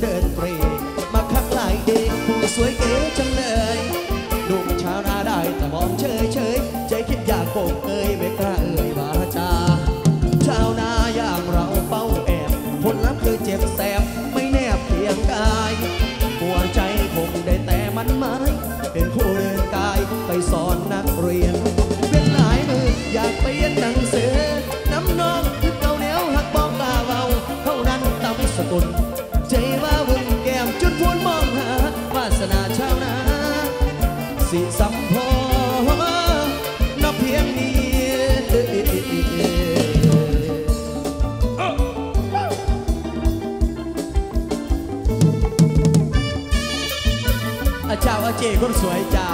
เดินเตรมาคักหลายเด็กผู้สวยเก๋จัง สิสัมพอนเพียงนี้เจ้าอาเจคนสวยเจ้า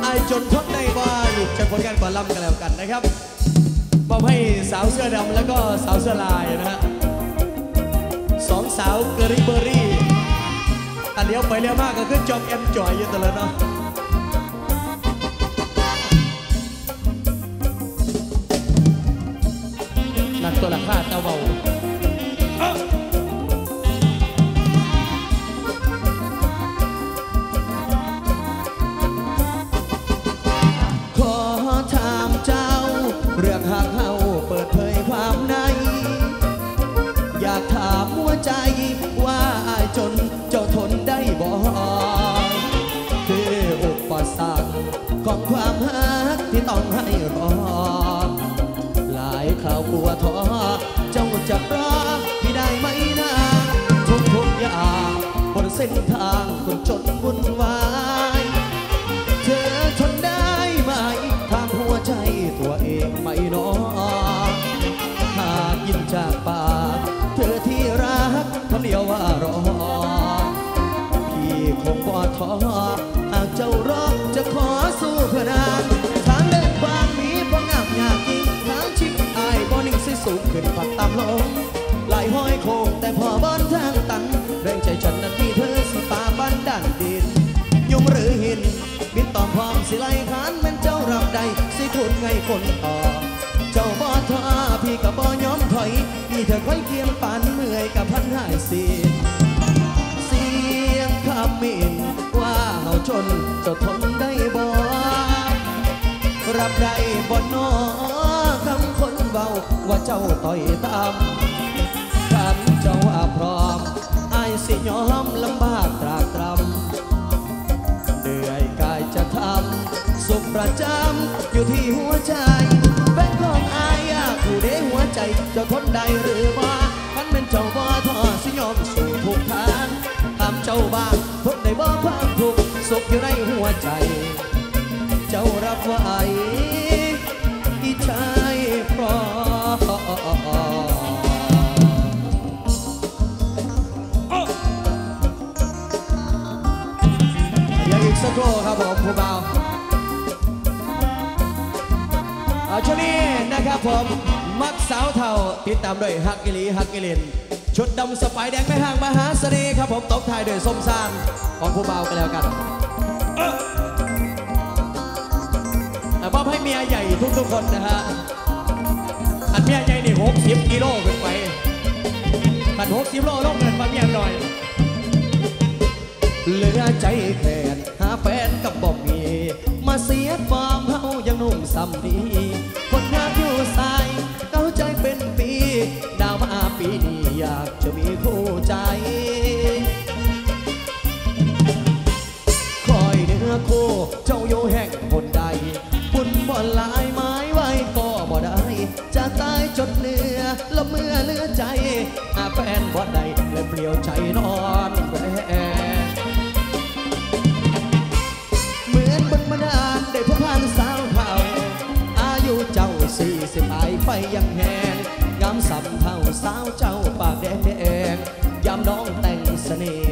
ไอจนทนได้ว่านยุดจากผลนบอลล่ำกันแล้วกันนะครับมอบให้สาวเสื้อดำแล้วก็สาวเสื้อลายนะฮะสองสาวเกอรี่เบอรี่อันเดียวไปเลี้วมากก็ขึ้นจอบเอ็มจอยอยู่ตลอดเนาะ ตัวละค่าเต้าเบา ท้อเจ้าจะรอพี่ได้ไหมนะทุกทุกอย่างบนเส้นทางคนจนวุ่นวายเธอทนได้ไหมทางหัวใจตัวเองไม่น้อหากยินจากปากเธอที่รักคำเดียวว่ารอพี่คงบ่ท้อหากเจ้ารอจะขอ สูงขึ้นฝักตามลงไหลห้อยโคงแต่พอบอนทางตันแรงใจฉันนั้นมีเธอสิป่าบ้านดันดินยุงหรือหินบินตอมพร้อมสิไลขานแม่นเจ้ารับใดสิพูดไงคนต่อเจ้าบ่ท้อพี่ก็บ่ยอมถอยมีเธอคอยเคียงปานเมื่อยกับพันหายสีเสียงคำมินว่าเฮาจนจะทนได้บ่รับได้บ่นอคำคนเบา ว่าเจ้าต่อยตามคำเจ้าว่าพร้อมอายสิยอมลำบากตรากตรำเหนื่อยกายจะทำสุขประจำอยู่ที่หัวใจเป็นของอายยากผู้เด้หัวใจจะทนได้หรือว่าคันเป็นเจ้าบ่ทอสิยอมสู่ทุกทางตามเจ้าบ้างทนได้บ่ความทุกข์สุขอยู่ในาช่วงนี้นะครับผม มักสาวเท่าติดตามด้วยฮักกิลีฮักกิลิน ชุดดำสไปแดงไม่ห่างมหาเสน่ห์ครับผมตบท้ายด้วยส้มซานของผู้เบากันแล้วกันอะมอบให้เมียใหญ่ทุกๆคนนะฮะ อันเมียใหญ่นี่หกสิบกิโลขึ้นไปขันหกสิบโลลงเงินมาเมียหน่อย เหลือใจแค้นหาแฟนกับบอกมี มาเสียความเฮายังนุ่มซ้ำดี ไปลายไฟยังแหงงามสำเท่าสาวเจ้าปากแดงแดงยามน้องแต่งเสน่ห์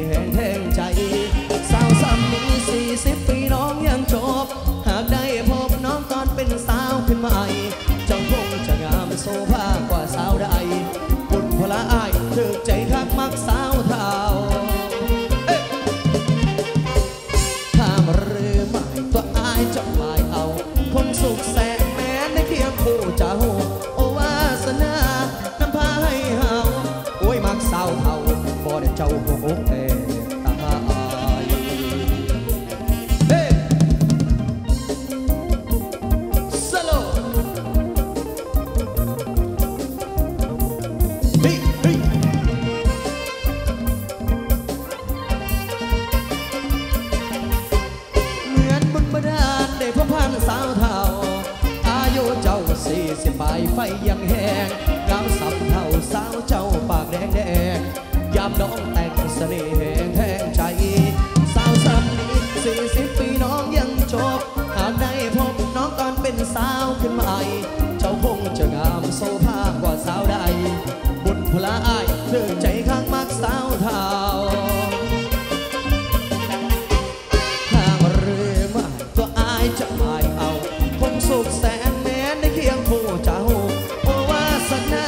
ภาากว่าสาวใด บุญพลาอายเธอใจข้างมากสาวเทาข้างเรือมาตัวอายจะอายเอา คงสุขแสนแม้นในเคียงผู้เจ้าโอวาสนา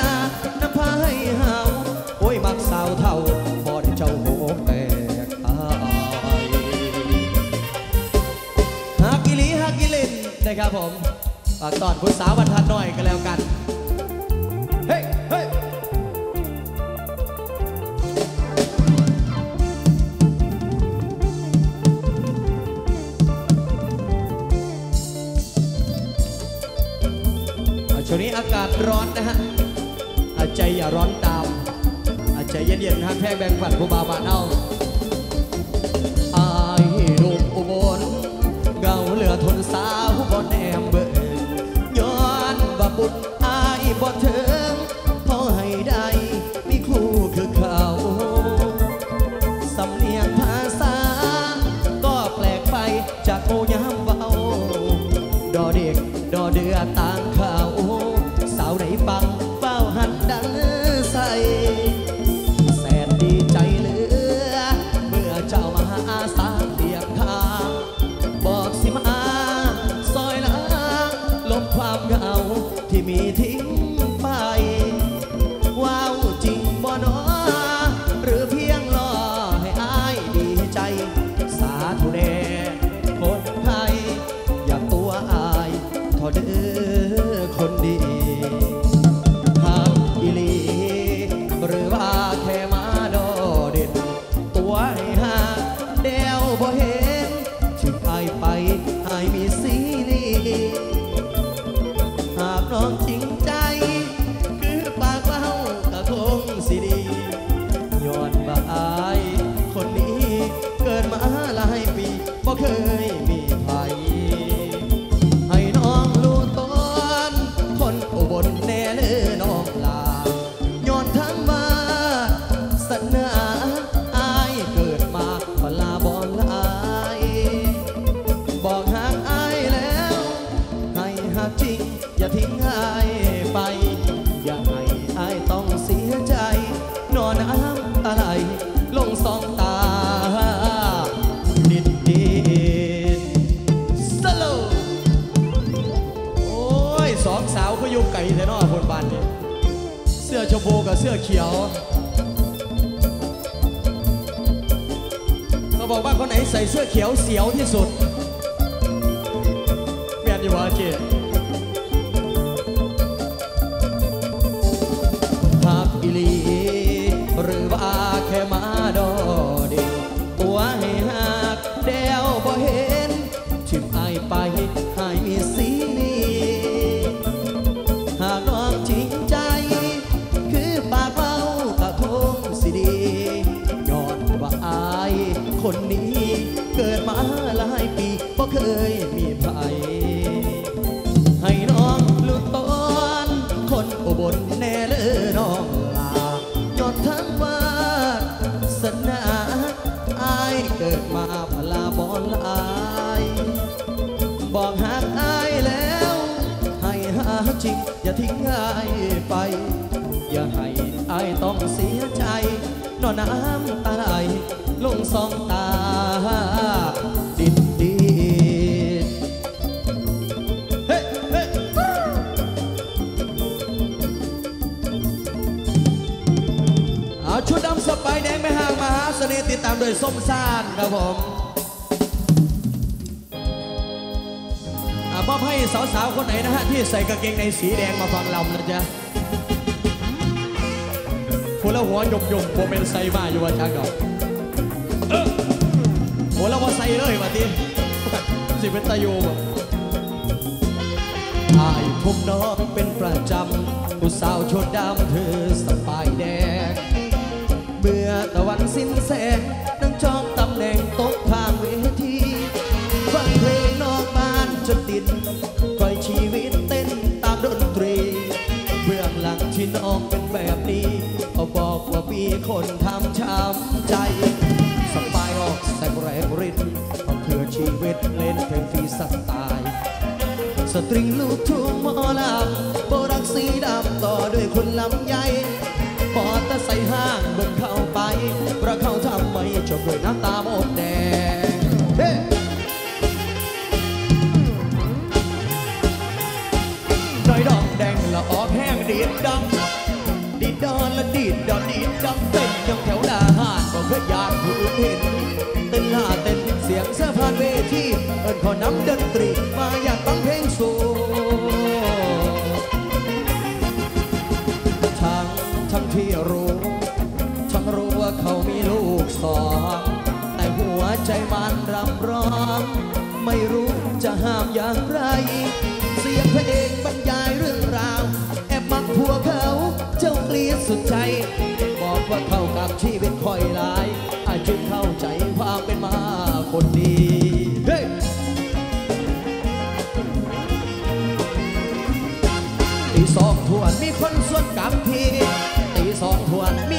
นำพาให้เฮาโอ้ยมักสาวเทาพอดเจ้าโหแต่ฮักกิลีฮักกิลินนะครับผมฝากตอนผู้สาวบรรทัดหน่อยก็แล้วกัน อากาศร้อนนะฮะอาใจอย่าร้อนตามอาใจเย็นๆฮะแพ่แบงฝันผู้บ่าวบ้านเอาอายลูกอุบลเงาเหลือทนสาวบ่แนมเบิ่งย้อนบ่บุญอายบ่เธอ ด สื้อเขียว เขาบอกว่าคนไหนใส่เสื้อเขียวเสียวที่สุดแม่นอยู่วะเจ จริง อย่าทิ้งอายไป อย่าให้อายต้องเสียใจนอนน้ำตาไหลลงสองตา ดิดดิเฮ้เฮ้เอาชุดดำสไปแดงไม่ห่างมหาเสน่ห์ติดตามโดยส้มซ่านครับผม มอบให้สาวๆ คนไหนนะฮะ ที่ใส่กางเกงในสีแดงมาฟังลำนะจ๊ะคนละหัวหยกหยกโมเมนใส่มาอยู่ว่าจังดอกเออหัวละว่าใส่เลยว่าทีสิเป็นตาโยบอายผมน้องเป็นประจำผู้สาวชดดำเธอสบายแดง เมื่อตะวันสิ้นแสงนั่งจองตำแหน่งโต๊ะข้างเวที น้องเป็นแบบนี้เขาบอกว่ามีคนทำช้ำใจสปายออกแสกแรงรินเขาเพื่อชีวิตเล่นเพลงฟรีสไตล์สตริงลูกทุ่งมอลำโบรักสีดำต่อด้วยคุณลำใหญ่พอตะใส่ห้างเบิ่งเข้าไปเพราะเขาทำไม่จบด้วยน้ำตาหมดแดงเฮ้น้อยดองแดงละออกแห้งดีดดำ จำเต้นยังแถวหน้าห้านบอกเพื่ออยากผู้อื่นเห็นเต้นหน้าเต้นเสียงเสื้อผ่านเวทีเอิญขอนำดนตรี มาอยากฟังเพลงสูทั้งทั้งที่รู้ทั้งรู้ว่าเขามีลูกสองแต่หัวใจมันรำร้องไม่รู้จะห้ามอย่างไร เสียงเพลงบรรยายเรื่องราว แอบมักผัวเขา เจ้าเกลียดสุดใจ คอยหลายอาจจะเข้าใจความเป็นมาคนดีตีสองทวนมีคนส่วนกลับทีตีสองทวนมี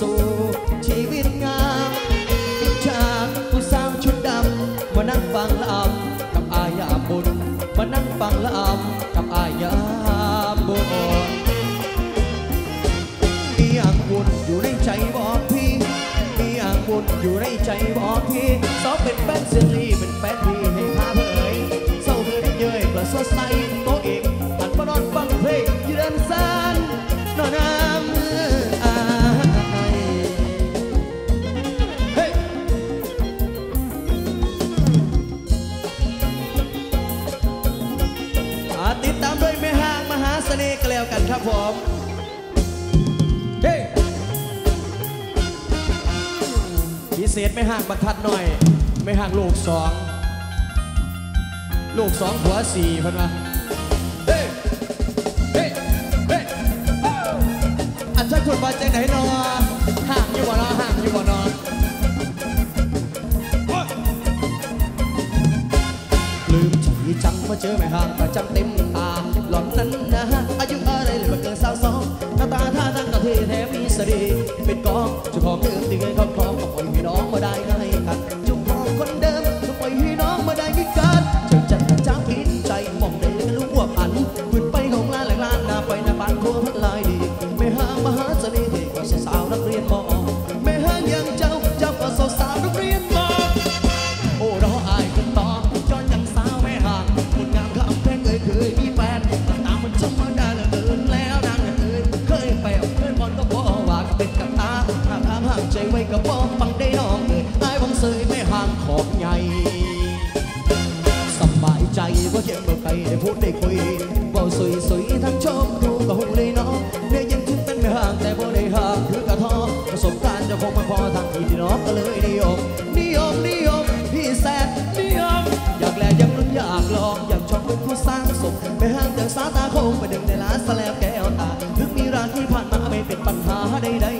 สู่ชีวิตงามจากผู้สร้างชุดดำมานั่งฟังละอำกับอายาบุญมานั่งฟังละอำกับอายาบุญมีอ่างบุญอยู่ในใจบอกพี่มีอ่างบุญอยู่ในใจบอกพี่สาวเป็นแป้นเซรีเป็นแป้นดีให้พาเผยเศร้าเธอเย้ยกระสดใสตัวเองหันมานอนฟัง ก็แล้วกันครับผมเฮ้พิเศษไม่ห่างบรรทัดหน่อย ไม่ห่างลูกสองลูกสองหัวสี่พันวะเฮ้เฮ้เฮ้อันชักคุณมาเจาไหนนอห่างอยู่บ่นอห่างอยู่บ่นอลืมใจจังมาเจอไม่ห่างแต่จำเต็ม ตาคงไปดึงในร้านแสลมแก้วตา ถึงมีร้านที่ผ่านมาไม่เป็นปัญหาใดๆ